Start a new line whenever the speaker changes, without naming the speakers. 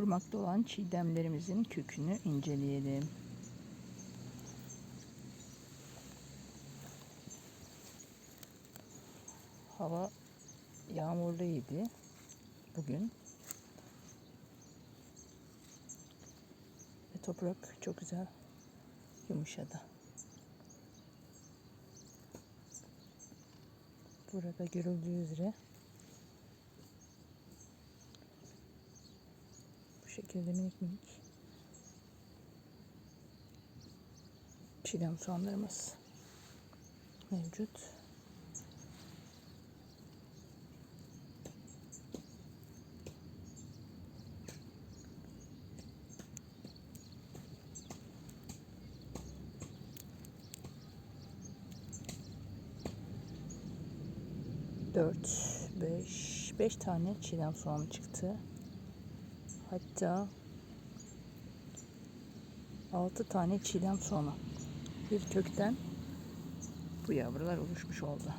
kurumakta olan çiğdemlerimizin kökünü inceleyelim. Hava yağmurluydu bugün. Ve toprak çok güzel yumuşadı. Burada görüldüğü üzere şekilde minik minik çiğdem soğanlarımız mevcut. Dört, beş, beş tane çiğdem soğan çıktı. Hatta altı tane çiğdem soğanı bir kökten bu yavrular oluşmuş oldu.